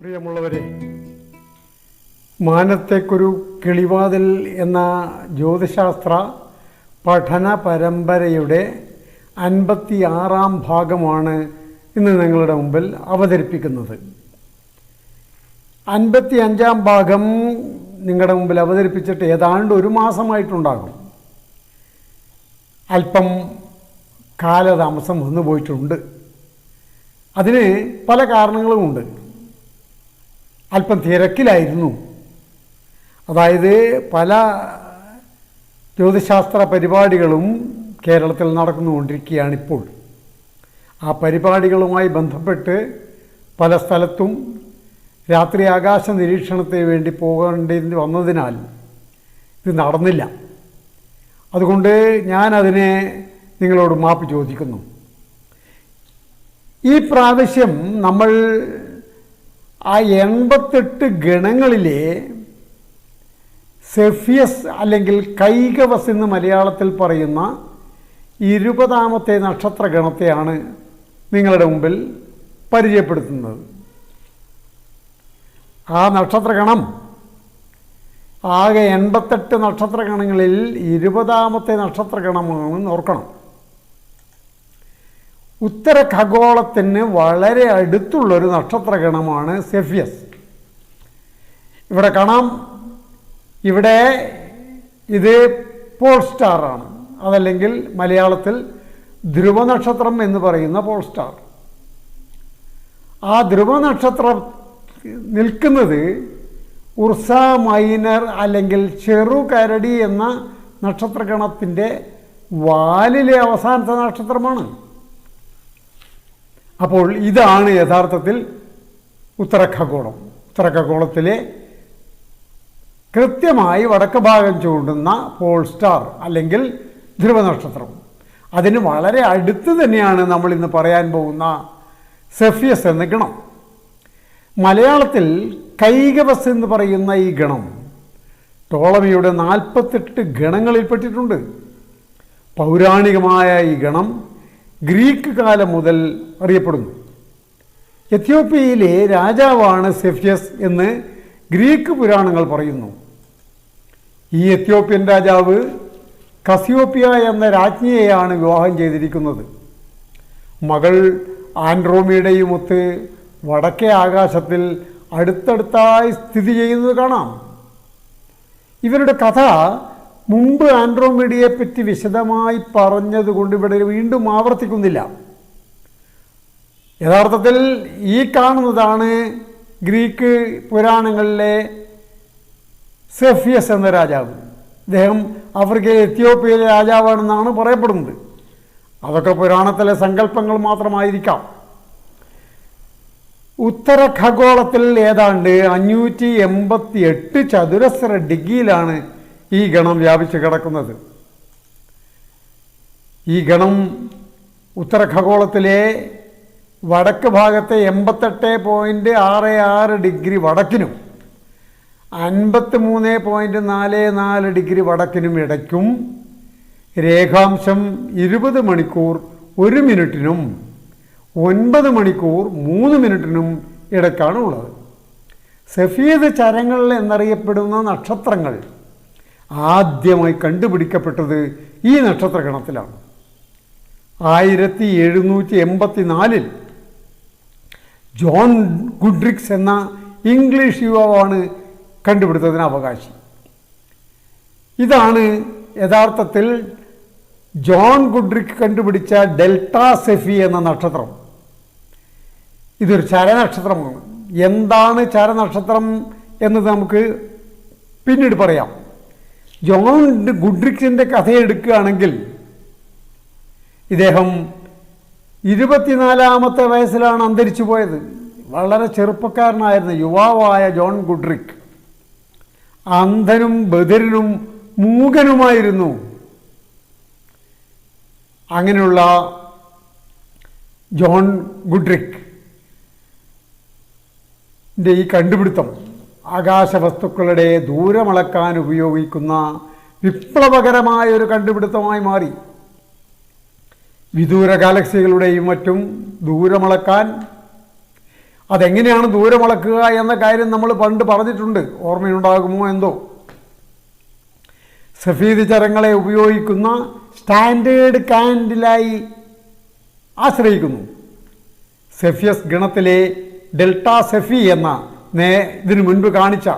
പ്രിയമുള്ളവരെ മാനത്തേക്കൊരു കിളിവാതിൽ എന്ന ജ്യോതിശാസ്ത്ര പഠന പരമ്പരയുടെ അൻപത്തി ആറാം ഭാഗമാണ് ഇന്ന് നിങ്ങളുടെ മുമ്പിൽ അവതരിപ്പിക്കുന്നത്. അൻപത്തി അഞ്ചാം ഭാഗം നിങ്ങളുടെ മുമ്പിൽ അവതരിപ്പിച്ചിട്ട് ഏതാണ്ട് ഒരു മാസമായിട്ടുണ്ടാകും. അല്പം കാലതാമസം വന്നു പോയിട്ടുണ്ട്. അതിന് പല കാരണങ്ങളുമുണ്ട്. അല്പം തിരക്കിലായിരുന്നു. അതായത് പല ജ്യോതിശാസ്ത്ര പരിപാടികളും കേരളത്തിൽ നടന്നുകൊണ്ടിരിക്കുകയാണ് ഇപ്പോൾ ആ പരിപാടികളുമായി ബന്ധപ്പെട്ട് പല സ്ഥലത്തും രാത്രി ആകാശ നിരീക്ഷണത്തിന് വേണ്ടി പോകേണ്ടി വന്നതിനാൽ ഇത് നടന്നില്ല. അതുകൊണ്ട് ഞാനതിനെ നിങ്ങളോട് മാപ്പ് ചോദിക്കുന്നു. ഈ പ്രാവശ്യം നമ്മൾ ആ എൺപത്തെട്ട് ഗണങ്ങളിലെ സെഫിയസ് അല്ലെങ്കിൽ കൈകവസ് എന്ന് മലയാളത്തിൽ പറയുന്ന ഇരുപതാമത്തെ നക്ഷത്ര ഗണത്തെയാണ് നിങ്ങളുടെ മുമ്പിൽ പരിചയപ്പെടുത്തുന്നത്. ആ നക്ഷത്രഗണം ആകെ എൺപത്തെട്ട് നക്ഷത്രഗണങ്ങളിൽ ഇരുപതാമത്തെ നക്ഷത്രഗണമാണെന്ന് ഓർക്കണം. ഉത്തര ഖഗോളത്തിന് വളരെ അടുത്തുള്ളൊരു നക്ഷത്രഗണമാണ് സെഫിയസ്. ഇവിടെ കാണാം ഇവിടെ ഇത് പോൾ സ്റ്റാറാണ്. അതല്ലെങ്കിൽ മലയാളത്തിൽ ധ്രുവനക്ഷത്രം എന്ന് പറയുന്ന പോൾ സ്റ്റാർ. ആ ധ്രുവനക്ഷത്രം നിൽക്കുന്നത് ഉർസ മൈനർ അല്ലെങ്കിൽ ചെറു കരടി എന്ന നക്ഷത്രഗണത്തിന്റെ വാലിലെ അവസാനത്തെ നക്ഷത്രമാണ്. അപ്പോൾ ഇതാണ് യഥാർത്ഥത്തിൽ ഉത്തരഖഗോളം. ഉത്തരഖഗോളത്തിലെ കൃത്യമായി വടക്ക് ഭാഗം ചൂണ്ടുന്ന പോൾ സ്റ്റാർ അല്ലെങ്കിൽ ധ്രുവനക്ഷത്രം. അതിന് വളരെ അടുത്ത് തന്നെയാണ് നമ്മൾ ഇന്ന് പറയാൻ പോകുന്ന സെഫിയസ് എന്ന ഗണം. മലയാളത്തിൽ കൈകവസ് എന്ന് പറയുന്ന ഈ ഗണം ടോളമിയുടെ നാൽപ്പത്തെട്ട് ഗണങ്ങളിൽപ്പെട്ടിട്ടുണ്ട് പൗരാണികമായ ഈ ഗണം ഗ്രീക്ക് കാലം മുതൽ അറിയപ്പെടുന്നു. എത്യോപ്യയിലെ രാജാവാണ് സെഫ്യസ് എന്ന് ഗ്രീക്ക് പുരാണങ്ങൾ പറയുന്നു. ഈ എത്യോപ്യൻ രാജാവ് കസിയോപ്യ എന്ന രാജ്ഞിയെയാണ് വിവാഹം ചെയ്തിരിക്കുന്നത്. മകൾ ആൻഡ്രോമിയുടെയും ഒത്ത് വടക്കേ ആകാശത്തിൽ അടുത്തടുത്തായി സ്ഥിതി ചെയ്യുന്നത് കാണാം. ഇവരുടെ കഥ മുമ്പ് ആൻഡ്രോമീഡിയെ പറ്റി വിശദമായി പറഞ്ഞതുകൊണ്ട് ഇവിടെ വീണ്ടും ആവർത്തിക്കുന്നില്ല. യഥാർത്ഥത്തിൽ ഈ കാണുന്നതാണ് ഗ്രീക്ക് പുരാണങ്ങളിലെ സെഫിയസ് എന്ന രാജാവ്. അദ്ദേഹം ആഫ്രിക്കയിലെ എത്യോപ്യയിലെ രാജാവാണെന്നാണ് പറയപ്പെടുന്നത്. അതൊക്കെ പുരാണത്തിലെ സങ്കല്പങ്ങൾ മാത്രമായിരിക്കാം. ഉത്തര ഖഗോളത്തിൽ ഏതാണ്ട് അഞ്ഞൂറ്റി എൺപത്തി എട്ട് ചതുരശ്ര ഡിഗ്രിയിലാണ് ഈ ഗണം വ്യാപിച്ച് കിടക്കുന്നത്. ഈ ഗണം ഉത്തര ഖഗോളത്തിലെ വടക്ക് ഭാഗത്തെ എൺപത്തെട്ട് പോയിന്റ് ആറ് ആറ് ഡിഗ്രി വടക്കിനും അൻപത്തി മൂന്ന് പോയിന്റ് നാല് നാല് ഡിഗ്രി വടക്കിനും ഇടയ്ക്കും രേഖാംശം ഇരുപത് മണിക്കൂർ ഒരു മിനിറ്റിനും ഒൻപത് മണിക്കൂർ മൂന്ന് മിനിറ്റിനും ഇടയ്ക്കാണ് ഉള്ളത് സഫീദ് ചരങ്ങൾ എന്നറിയപ്പെടുന്ന നക്ഷത്രങ്ങൾ ആദ്യമായി കണ്ടുപിടിക്കപ്പെട്ടത് ഈ നക്ഷത്രഗണത്തിലാണ്. ആയിരത്തി എഴുന്നൂറ്റി എൺപത്തി നാലിൽ ജോൺ ഗുഡ്രിക്സ് എന്ന ഇംഗ്ലീഷ് യുവാവാണ് കണ്ടുപിടുത്തത്തിന് അവകാശി. ഇതാണ് യഥാർത്ഥത്തിൽ ജോൺ ഗുഡ്രിക് കണ്ടുപിടിച്ച ഡെൽറ്റ സെഫി എന്ന നക്ഷത്രം. ഇതൊരു ചരനക്ഷത്രമാണ്. എന്താണ് ചരനക്ഷത്രം എന്നത് നമുക്ക് പിന്നീട് പറയാം. ജോൺ ഗുഡ്രിക്സിന്റെ കഥയെടുക്കുകയാണെങ്കിൽ ഇദ്ദേഹം ഇരുപത്തിനാലാമത്തെ വയസ്സിലാണ് അന്തരിച്ചു പോയത്. വളരെ ചെറുപ്പക്കാരനായിരുന്ന. യുവാവായ ജോൺ ഗുഡ്രിക് അന്ധനും ബദിരനും മൂകനുമായിരുന്നു. അങ്ങനെയുള്ള ജോൺ ഗുഡ്രിക് ഈ കണ്ടുപിടുത്തം. ആകാശവസ്തുക്കളുടെ ദൂരമളക്കാൻ ഉപയോഗിക്കുന്ന വിപ്ലവകരമായ ഒരു കണ്ടുപിടുത്തമായി മാറി. വിദൂര ഗാലക്സികളുടെയും മറ്റും ദൂരമളക്കാൻ. അതെങ്ങനെയാണ് ദൂരമളക്കുക എന്ന കാര്യം നമ്മൾ പണ്ട് പറഞ്ഞിട്ടുണ്ട്. ഓർമ്മയുണ്ടാകുമോ എന്തോ? സഫീദ് ചരങ്ങളെ ഉപയോഗിക്കുന്ന സ്റ്റാൻഡേർഡ് കാൻഡിലായി ആശ്രയിക്കുന്നു. സെഫിയസ് ഗണത്തിലെ ഡെൽറ്റ സെഫി എന്ന നേ ഇതിനു മുൻപ് കാണിച്ച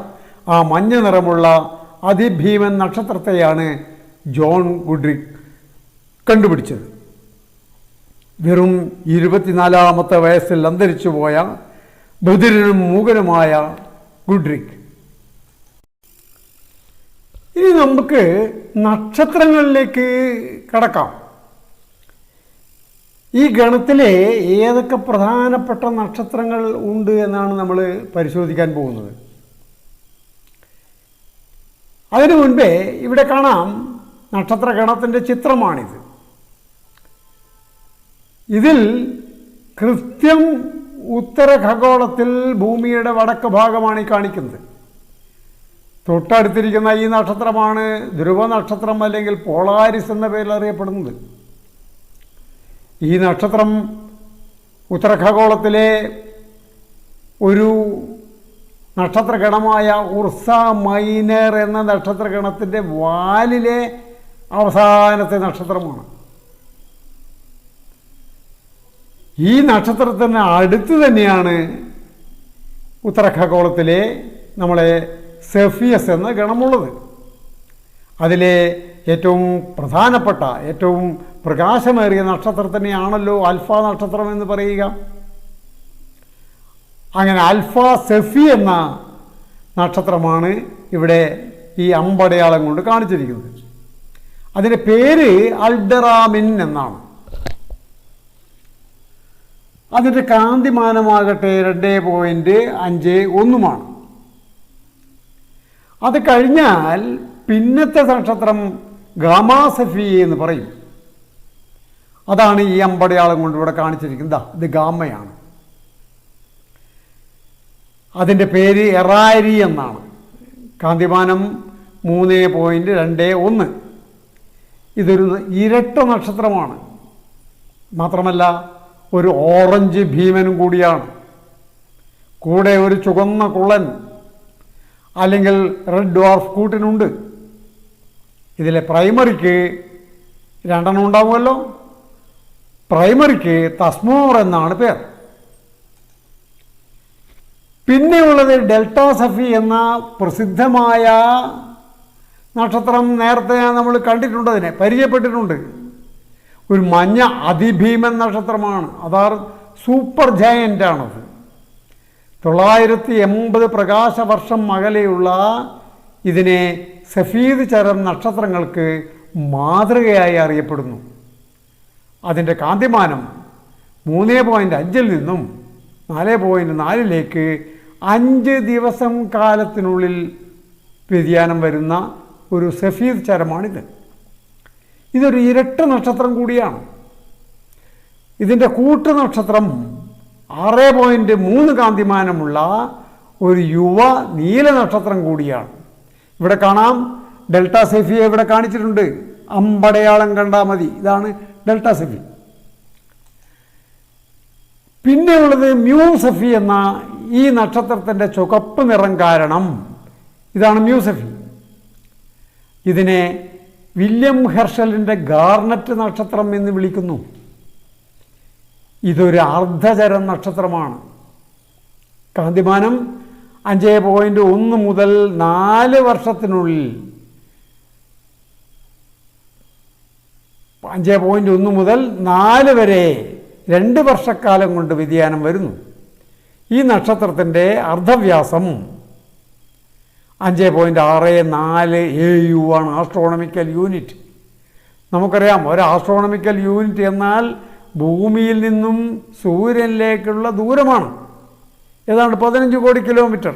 ആ മഞ്ഞ നിറമുള്ള അതിഭീമൻ നക്ഷത്രത്തെയാണ് ജോൺ ഗുഡ്രിക് കണ്ടുപിടിച്ചത്. വെറും ഇരുപത്തിനാലാമത്തെ വയസ്സിൽ അന്തരിച്ചു പോയ ബദിരനും മൂകനുമായ ഗുഡ്രിക് ഇനി നമുക്ക് നക്ഷത്രങ്ങളിലേക്ക് കടക്കാം. ഈ ഗണത്തിലെ ഏതൊക്കെ പ്രധാനപ്പെട്ട നക്ഷത്രങ്ങൾ ഉണ്ട് എന്നാണ് നമ്മൾ പരിശോധിക്കാൻ പോകുന്നത്. അതിനു മുൻപേ ഇവിടെ കാണാം നക്ഷത്ര ഗണത്തിന്റെ ചിത്രമാണിത്. ഇതിൽ കൃത്യം ഉത്തര ഖഗോളത്തിൽ ഭൂമിയുടെ വടക്ക് ഭാഗമാണ് ഈ കാണിക്കുന്നത്. തൊട്ടടുത്തിരിക്കുന്ന ഈ നക്ഷത്രമാണ് ധ്രുവ നക്ഷത്രം അല്ലെങ്കിൽ പോളാരിസ് എന്ന പേരിൽ അറിയപ്പെടുന്നത്. ഈ നക്ഷത്രം ഉത്തരഖഗോളത്തിലെ ഒരു നക്ഷത്രഗണമായ ഉർസ മൈനർ എന്ന നക്ഷത്രഗണത്തിന്റെ വാലിലെ അവസാനത്തെ നക്ഷത്രമാണ്. ഈ നക്ഷത്രത്തിന് അടുത്ത് തന്നെയാണ് ഉത്തരഖഗോളത്തിലെ നമ്മളെ സെഫിയസ് എന്ന ഗണമുള്ളത്. അതിലെ ഏറ്റവും പ്രധാനപ്പെട്ട ഏറ്റവും പ്രകാശമേറിയ നക്ഷത്രത്തിനെയാണല്ലോ അൽഫ നക്ഷത്രം എന്ന് പറയുക. അങ്ങനെ അൽഫ സെഫി എന്ന നക്ഷത്രമാണ് ഇവിടെ ഈ അമ്പടയാളം കൊണ്ട് കാണിച്ചിരിക്കുന്നത്. അതിന്റെ പേര് അൽഡറാമിൻ എന്നാണ്. അതിന്റെ കാന്തിമാനമാകട്ടെ രണ്ട് പോയിന്റ് അഞ്ച് ഒന്നുമാണ്. അത് കഴിഞ്ഞാൽ പിന്നത്തെ നക്ഷത്രം ഗാമാസഫി എന്ന് പറയും. അതാണ് ഈ അമ്പടയാളം കൊണ്ട് ഇവിടെ കാണിച്ചിരിക്കുന്നത്. ഇത് ഗാമയാണ് അതിന്റെ പേര് എറാരി എന്നാണ്. കാന്തിമാനം മൂന്ന് പോയിന്റ് രണ്ട് ഒന്ന്. ഇതൊരു ഇരട്ട നക്ഷത്രമാണ്. മാത്രമല്ല ഒരു ഓറഞ്ച് ഭീമനും കൂടിയാണ്. കൂടെ ഒരു ചുവന്ന കുള്ളൻ അല്ലെങ്കിൽ റെഡ് ഡോർഫ് കൂട്ടിനുണ്ട്. ഇതിലെ പ്രൈമറിക്ക് രണ്ടെണ്ണം ഉണ്ടാവുമല്ലോ. പ്രൈമറിക്ക് തസ്മോർ എന്നാണ് പേർ. പിന്നെയുള്ളത് ഡെൽറ്റ സഫി എന്ന പ്രസിദ്ധമായ നക്ഷത്രം നേരത്തെ നമ്മൾ കണ്ടിട്ടുണ്ട് അതിനെ പരിചയപ്പെട്ടിട്ടുണ്ട്. ഒരു മഞ്ഞ അതിഭീമൻ നക്ഷത്രമാണ്. അതാർ സൂപ്പർ ജയന്റ് ആണത്. തൊള്ളായിരത്തി എൺപത് പ്രകാശ വർഷം അകലെയുള്ള ഇതിനെ സഫീദ് ചരം നക്ഷത്രങ്ങൾക്ക് മാതൃകയായി അറിയപ്പെടുന്നു. അതിന്റെ കാന്തിമാനം മൂന്ന് പോയിന്റ് അഞ്ചിൽ നിന്നും നാല് പോയിന്റ് നാലിലേക്ക് അഞ്ച് ദിവസം കാലത്തിനുള്ളിൽ വ്യതിയാനം വരുന്ന ഒരു സഫീദ് ചരമാണിത്. ഇതൊരു ഇരട്ട നക്ഷത്രം കൂടിയാണ്. ഇതിന്റെ കൂട്ടു നക്ഷത്രം ആറ് പോയിന്റ് മൂന്ന് കാന്തിമാനമുള്ള ഒരു യുവ നീല നക്ഷത്രം കൂടിയാണ്. ഇവിടെ കാണാം ഡെൽറ്റ സെഫിയെ ഇവിടെ കാണിച്ചിട്ടുണ്ട്. അമ്പടയാളം കണ്ടാൽ മതി. ഇതാണ് ഡെൽറ്റ സെഫി. പിന്നെയുള്ളത് മ്യൂസഫി എന്ന ഈ നക്ഷത്രത്തിന്റെ ചുവപ്പ് നിറം കാരണം ഇതാണ് മ്യൂസഫി ഇതിനെ വില്യം ഹെർഷലിന്റെ ഗാർണറ്റ് നക്ഷത്രം എന്ന് വിളിക്കുന്നു. ഇതൊരു അർദ്ധചരം നക്ഷത്രമാണ്. കാന്തിമാനം അഞ്ച് പോയിന്റ് ഒന്ന് മുതൽ നാല് വർഷത്തിനുള്ളിൽ അഞ്ച് പോയിന്റ് ഒന്ന് മുതൽ നാല് വരെ രണ്ട് വർഷക്കാലം കൊണ്ട് വ്യതിയാനം വരുന്നു. ഈ നക്ഷത്രത്തിന്റെ അർദ്ധവ്യാസം അഞ്ച് പോയിന്റ് ആറ് നാല് എ യു ആണ് ആസ്ട്രോണമിക്കൽ യൂണിറ്റ് നമുക്കറിയാം ഒരു ആസ്ട്രോണമിക്കൽ യൂണിറ്റ് എന്നാൽ ഭൂമിയിൽ നിന്നും സൂര്യനിലേക്കുള്ള ദൂരമാണ്. ഏതാണ്ട് പതിനഞ്ച് കോടി കിലോമീറ്റർ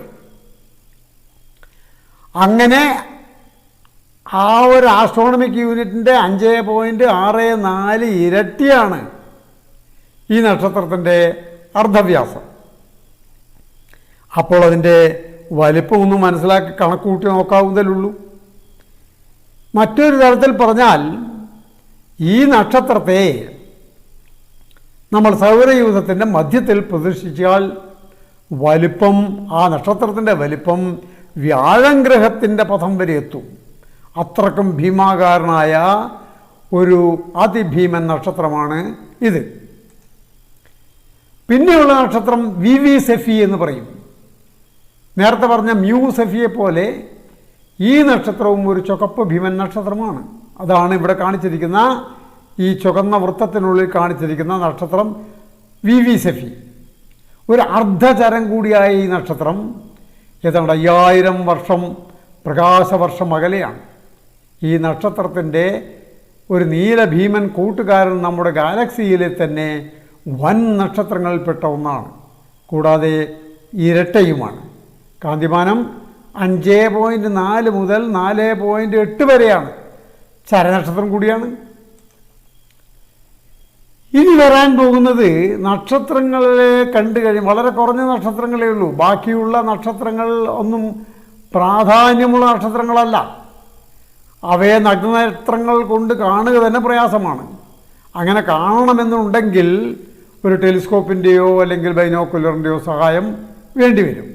അങ്ങനെ ആ ഒരു ആസ്ട്രോണമിക് യൂണിറ്റിന്റെ അഞ്ച് പോയിന്റ് ആറ് നാല് ഇരട്ടിയാണ് ഈ നക്ഷത്രത്തിന്റെ അർദ്ധവ്യാസം. അപ്പോൾ അതിന്റെ വലിപ്പമൊന്നും മനസ്സിലാക്കി കണക്കൂട്ടി നോക്കാവുന്നതേ മറ്റൊരു തരത്തിൽ പറഞ്ഞാൽ ഈ നക്ഷത്രത്തെ നമ്മൾ സൗരയൂഥത്തിന്റെ മധ്യത്തിൽ പ്രദർശിച്ചാൽ വലിപ്പം ആ നക്ഷത്രത്തിന്റെ വലിപ്പം വ്യാഴം ഗ്രഹത്തിന്റെ പഥം വരെ എത്തും. അത്രക്കും ഭീമാകാരനായ ഒരു അതിഭീമൻ നക്ഷത്രമാണ് ഇത്. പിന്നെയുള്ള നക്ഷത്രം വി വി സെഫി എന്ന് പറയും. നേരത്തെ പറഞ്ഞ മ്യൂ സെഫിയെ പോലെ ഈ നക്ഷത്രവും ഒരു ചുവപ്പ് ഭീമൻ നക്ഷത്രമാണ്. അതാണ് ഇവിടെ കാണിച്ചിരിക്കുന്ന ഈ ചുവന്ന വൃത്തത്തിനുള്ളിൽ കാണിച്ചിരിക്കുന്ന നക്ഷത്രം വി വി സെഫി. ഒരു അർദ്ധചരം കൂടിയായ ഈ നക്ഷത്രം ഏതാണ്ട് അയ്യായിരം വർഷം പ്രകാശവർഷം അകലെയാണ് ഈ നക്ഷത്രത്തിന്റെ ഒരു നീലഭീമൻ കൂട്ടുകാരൻ നമ്മുടെ ഗാലക്സിയിലെ തന്നെ വൻ നക്ഷത്രങ്ങളിൽപ്പെട്ട ഒന്നാണ്. കൂടാതെ ഇരട്ടയുമാണ്. കാന്തിമാനം അഞ്ച് പോയിന്റ് നാല് മുതൽ നാല് പോയിന്റ് എട്ട് വരെയാണ്. ചരനക്ഷത്രം കൂടിയാണ്. ഇനി വരാൻ പോകുന്നത് നക്ഷത്രങ്ങളെ കണ്ടു കഴിയും വളരെ കുറഞ്ഞ നക്ഷത്രങ്ങളേ ഉള്ളൂ. ബാക്കിയുള്ള നക്ഷത്രങ്ങൾ ഒന്നും പ്രാധാന്യമുള്ള നക്ഷത്രങ്ങളല്ല. അവയെ നഗ്നനേത്രങ്ങൾ കൊണ്ട് കാണുക തന്നെ പ്രയാസമാണ്. അങ്ങനെ കാണണമെന്നുണ്ടെങ്കിൽ ഒരു ടെലിസ്കോപ്പിന്റെയോ അല്ലെങ്കിൽ ബൈനോക്കുലറിന്റെയോ സഹായം വേണ്ടിവരും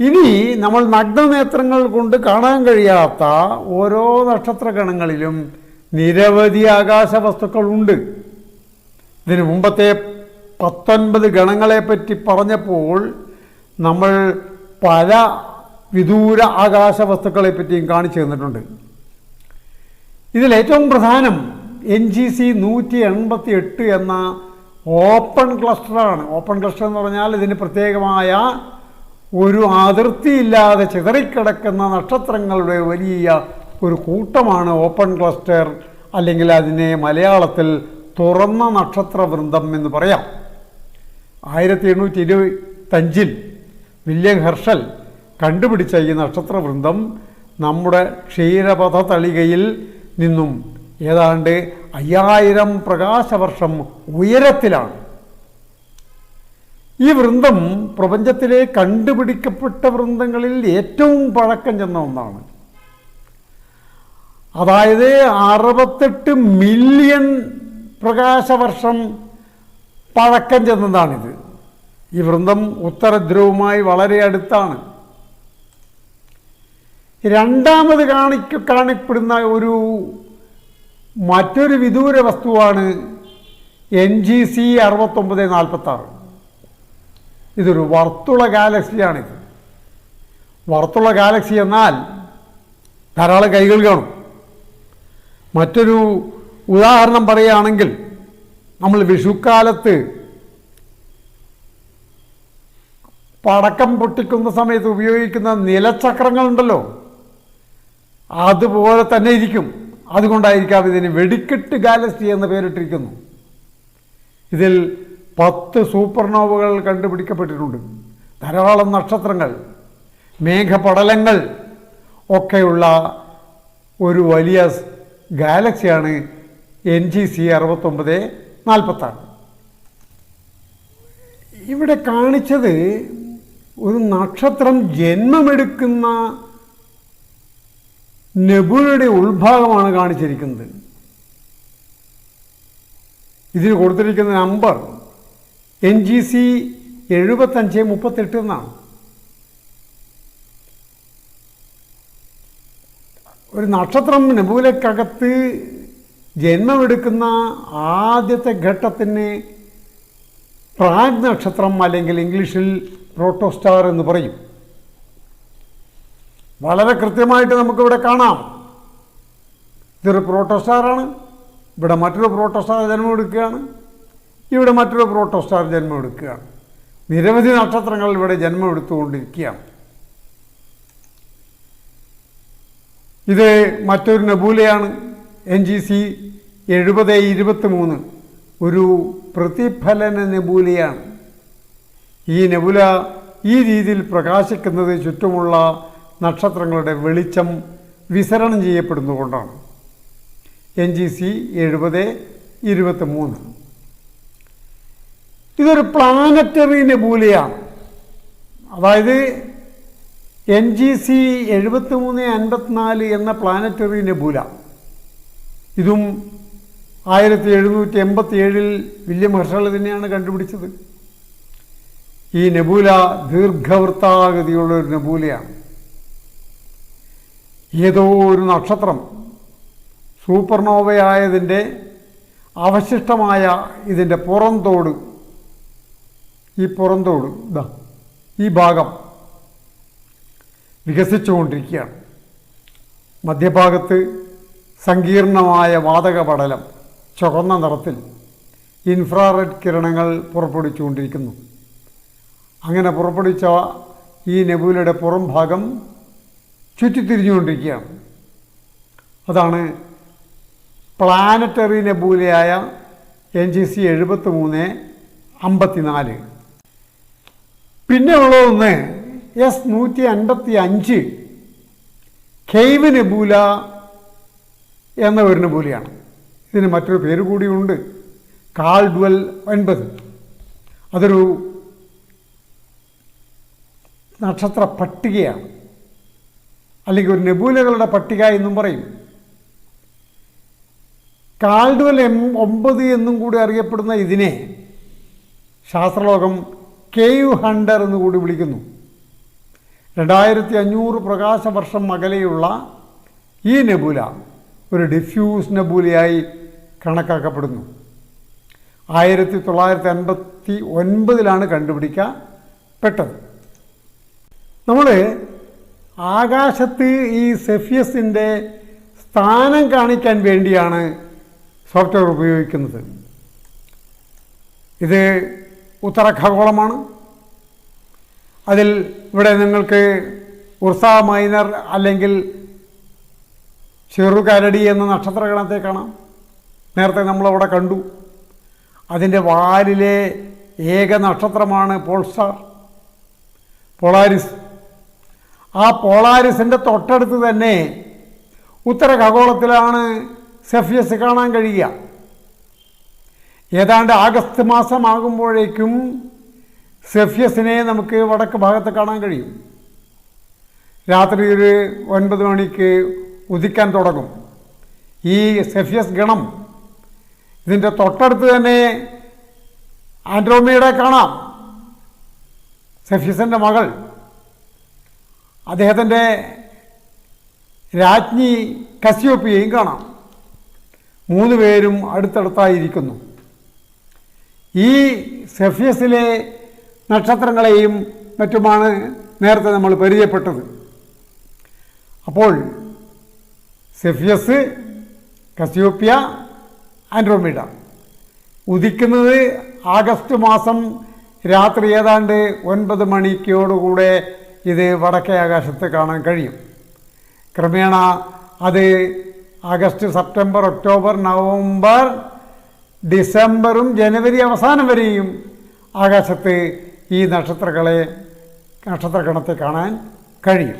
ഇനി നമ്മൾ നഗ്നനേത്രങ്ങൾ കൊണ്ട് കാണാൻ കഴിയാത്ത ഓരോ നക്ഷത്രഗണങ്ങളിലും നിരവധി ആകാശ വസ്തുക്കളുണ്ട് ഇതിന് മുമ്പത്തെ പത്തൊൻപത് ഗണങ്ങളെപ്പറ്റി പറഞ്ഞപ്പോൾ നമ്മൾ പല വിദൂര ആകാശ വസ്തുക്കളെ പറ്റിയും കാണിച്ചു തന്നിട്ടുണ്ട്. ഇതിലേറ്റവും പ്രധാനം എൻ ജി സി നൂറ്റി എൺപത്തി എട്ട് എന്ന ഓപ്പൺ ക്ലസ്റ്ററാണ്. ഓപ്പൺ ക്ലസ്റ്റർ എന്ന് പറഞ്ഞാൽ ഇതിന് പ്രത്യേകമായ ഒരു അതിർത്തിയില്ലാതെ ചിതറിക്കിടക്കുന്ന നക്ഷത്രങ്ങളുടെ വലിയ ഒരു കൂട്ടമാണ് ഓപ്പൺ ക്ലസ്റ്റർ അല്ലെങ്കിൽ അതിനെ മലയാളത്തിൽ തുറന്ന നക്ഷത്ര വൃന്ദം എന്ന് പറയാം. ആയിരത്തി എണ്ണൂറ്റി ഇരുപത്തഞ്ചിൽ വില്യം ഹെർഷൽ കണ്ടുപിടിച്ച ഈ നക്ഷത്രവൃന്ദം നമ്മുടെ ക്ഷീരപഥ തളികയിൽ നിന്നും ഏതാണ്ട് അയ്യായിരം പ്രകാശവർഷം ഉയരത്തിലാണ്. ഈ വൃന്ദം പ്രപഞ്ചത്തിലെ കണ്ടുപിടിക്കപ്പെട്ട വൃന്ദങ്ങളിൽ ഏറ്റവും പഴക്കം ചെന്ന ഒന്നാണ്. അതായത് അറുപത്തെട്ട് മില്യൺ പ്രകാശവർഷം പഴക്കം ചെന്നതാണിത്. ഈ വൃന്ദം ഉത്തരധ്രുവുമായി വളരെ അടുത്താണ്. രണ്ടാമത് കാണിക്ക കാണപ്പെടുന്ന ഒരു മറ്റൊരു വിദൂര വസ്തുവാണ് എൻ ജി സി അറുപത്തൊമ്പത് നാൽപ്പത്തി ആറ് ഇതൊരു വർത്തുള ഗാലക്സിയാണിത് വർത്തുള ഗാലക്സി എന്നാൽ ധാരാളം കൈകൾ കാണും. മറ്റൊരു ഉദാഹരണം പറയുകയാണെങ്കിൽ നമ്മൾ വിഷുക്കാലത്ത് പടക്കം പൊട്ടിക്കുന്ന സമയത്ത് ഉപയോഗിക്കുന്ന നിലചക്രങ്ങളുണ്ടല്ലോ. അതുപോലെ തന്നെ ഇരിക്കും. അതുകൊണ്ടായിരിക്കാം ഇതിന് വെടിക്കെട്ട് ഗാലക്സി എന്ന് പേരിട്ടിരിക്കുന്നു. ഇതിൽ പത്ത് സൂപ്പർനോവകൾ കണ്ടുപിടിക്കപ്പെട്ടിട്ടുണ്ട്. ധാരാളം നക്ഷത്രങ്ങൾ മേഘപടലങ്ങൾ ഒക്കെയുള്ള ഒരു വലിയ ഗാലക്സിയാണ് എൻ ജി സി അറുപത്തൊമ്പത് നാൽപ്പത്താറ്. ഇവിടെ കാണിച്ചത് ഒരു നക്ഷത്രം ജന്മമെടുക്കുന്ന നെബുലയുടെ ഉൾഭാഗമാണ് കാണിച്ചിരിക്കുന്നത്. ഇതിന് കൊടുത്തിരിക്കുന്ന നമ്പർ എൻ ജി സി എഴുപത്തഞ്ച് മുപ്പത്തെട്ട് എന്നാണ്. ഒരു നക്ഷത്രം നെബുലക്കകത്ത് ജന്മമെടുക്കുന്ന ആദ്യത്തെ ഘട്ടത്തിന് പ്രാഗ് നക്ഷത്രം അല്ലെങ്കിൽ ഇംഗ്ലീഷിൽ പ്രോട്ടോസ്റ്റാർ എന്ന് പറയും. വളരെ കൃത്യമായിട്ട് നമുക്കിവിടെ കാണാം. ഇതൊരു പ്രോട്ടോസ്റ്റാറാണ് ഇവിടെ മറ്റൊരു പ്രോട്ടോസ്റ്റാർ ജന്മമെടുക്കുകയാണ് ഇവിടെ മറ്റൊരു പ്രോട്ടോസ്റ്റാർ ജന്മമെടുക്കുകയാണ് നിരവധി നക്ഷത്രങ്ങൾ ഇവിടെ ജന്മമെടുത്തുകൊണ്ടിരിക്കുകയാണ് ഇത് മറ്റൊരു നബൂലയാണ്. എൻ ജി സി എഴുപത് ഇരുപത്തി മൂന്ന് ഒരു പ്രതിഫലന നബൂലയാണ്. ഈ നെബുല ഈ രീതിയിൽ പ്രകാശിക്കുന്നത് ചുറ്റുമുള്ള നക്ഷത്രങ്ങളുടെ വെളിച്ചം വിസരണം ചെയ്യപ്പെടുന്നതുകൊണ്ടാണ്. എൻ ജി സി എഴുപത് ഇരുപത്തി മൂന്ന് ഇതൊരു പ്ലാനറ്ററി നെബൂലയാണ് അതായത് എൻ ജി സി എഴുപത്തി മൂന്ന് അൻപത്തിനാല് എന്ന പ്ലാനറ്ററി നെബൂല ഇതും ആയിരത്തി എഴുന്നൂറ്റി എൺപത്തി ഏഴിൽ വില്യം ഹർഷൽ തന്നെയാണ് കണ്ടുപിടിച്ചത്. ഈ നെബൂല ദീർഘവൃത്താകൃതിയുള്ള ഒരു നെബൂലയാണ് ഏതോ ഒരു നക്ഷത്രം സൂപ്പർനോവയായതിന്റെ അവശിഷ്ടമായ ഇതിന്റെ പുറന്തോട് ഈ പുറന്തോട് ഇതാ ഈ ഭാഗം വികസിച്ചുകൊണ്ടിരിക്കുകയാണ്. മധ്യഭാഗത്ത് സങ്കീർണമായ വാതക പടലം ചുവന്ന നിറത്തിൽ ഇൻഫ്രാറെഡ് കിരണങ്ങൾ പുറപ്പെടുവിച്ചുകൊണ്ടിരിക്കുന്നു. അങ്ങനെ പുറപ്പെടുവിച്ച ഈ നെബുലയുടെ പുറം ഭാഗം ചുറ്റിത്തിരിഞ്ഞുകൊണ്ടിരിക്കുകയാണ്. അതാണ് പ്ലാനറ്ററി നെബൂലയായ എൻ ജി സി എഴുപത്തി മൂന്ന് അമ്പത്തിനാല്. പിന്നെ ഉള്ളതൊന്ന് എസ് നൂറ്റി അൻപത്തി അഞ്ച് കെയ്വ് നെബൂല എന്ന ഒരു നെബൂലയാണ്. ഇതിന് മറ്റൊരു പേര് കൂടിയുണ്ട്. കാൾഡ്വൽ ഒൻപത്. അതൊരു നക്ഷത്ര പട്ടികയാണ്. അല്ലെങ്കിൽ ഒരു നെബൂലകളുടെ പട്ടിക എന്നും പറയും. കാൾഡ്വൽ എം ഒമ്പത് എന്നും കൂടി അറിയപ്പെടുന്ന ഇതിനെ ശാസ്ത്രലോകം കേവ് ഹണ്ടർ എന്ന് കൂടി വിളിക്കുന്നു. രണ്ടായിരത്തി അഞ്ഞൂറ് പ്രകാശ വർഷം അകലെയുള്ള ഈ നെബുല ഒരു ഡിഫ്യൂസ് നെബുലയായി കണക്കാക്കപ്പെടുന്നു. ആയിരത്തി തൊള്ളായിരത്തി അൻപത്തി ഒൻപതിലാണ് കണ്ടുപിടിക്കപ്പെട്ടത്. നമ്മൾ ആകാശത്ത് ഈ സെഫിയസിന്റെ സ്ഥാനം കാണിക്കാൻ വേണ്ടിയാണ് സോഫ്റ്റ്വെയർ ഉപയോഗിക്കുന്നത്. ഇത് ഉത്തരഖഗോളമാണ് അതിൽ ഇവിടെ നിങ്ങൾക്ക് ഉർസ മൈനർ അല്ലെങ്കിൽ ചെറുകരടി എന്ന നക്ഷത്രഗണത്തെ കാണാം. നേരത്തെ നമ്മളവിടെ കണ്ടു. അതിന്റെ വാലിലെ ഏക നക്ഷത്രമാണ് പോൾസ്റ്റാർ പോളാരിസ്. ആ പോളാരിസിന്റെ തൊട്ടടുത്ത് തന്നെ ഉത്തര ഖഗോളത്തിലാണ് സെഫിയസ് കാണാൻ കഴിയുക. ഏതാണ്ട് ആഗസ്റ്റ് മാസമാകുമ്പോഴേക്കും സെഫിയസിനെ നമുക്ക് വടക്ക് ഭാഗത്ത് കാണാൻ കഴിയും. രാത്രി ഒരു ഒൻപത് മണിക്ക് ഉദിക്കാൻ തുടങ്ങും. ഈ സെഫിയസ് ഗണം ഇതിന്റെ തൊട്ടടുത്ത് തന്നെ ആൻഡ്രോമിയുടെ കാണാം. സെഫിയസിന്റെ മകൾ അദ്ദേഹത്തിന്റെ രാജ്ഞി കസ്യോപ്പിയെയും കാണാം. മൂന്ന് പേരും അടുത്തടുത്തായിരിക്കുന്നു. ഈ സെഫിയസിലെ നക്ഷത്രങ്ങളെയും മറ്റുമാണ് നേരത്തെ നമ്മൾ പരിചയപ്പെട്ടത്. അപ്പോൾ സെഫിയസ് കസിയോപ്യ ആൻഡ്രോമീഡ. ഉദിക്കുന്നത് ആഗസ്റ്റ് മാസം രാത്രി ഏതാണ്ട് ഒൻപത് മണിക്കോടുകൂടെ ഇത് വടക്കേ ആകാശത്ത് കാണാൻ കഴിയും. ക്രമേണ അത് ആഗസ്റ്റ് സെപ്റ്റംബർ ഒക്ടോബർ നവംബർ ഡിസംബറും ജനുവരി അവസാനം വരെയും ആകാശത്ത് ഈ നക്ഷത്രങ്ങളെ നക്ഷത്രഗണത്തെ കാണാൻ കഴിയും.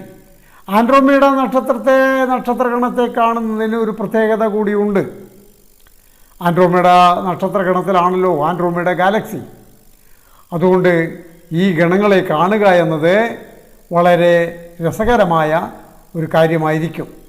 ആൻഡ്രോമീഡ നക്ഷത്രത്തെ നക്ഷത്രഗണത്തെ കാണുന്നതിന് ഒരു പ്രത്യേകത കൂടിയുണ്ട് ആൻഡ്രോമീഡ നക്ഷത്രഗണത്തിലാണല്ലോ ആൻഡ്രോമീഡ ഗാലക്സി. അതുകൊണ്ട് ഈ ഗണങ്ങളെ കാണുക എന്നത് വളരെ രസകരമായ ഒരു കാര്യമായിരിക്കും.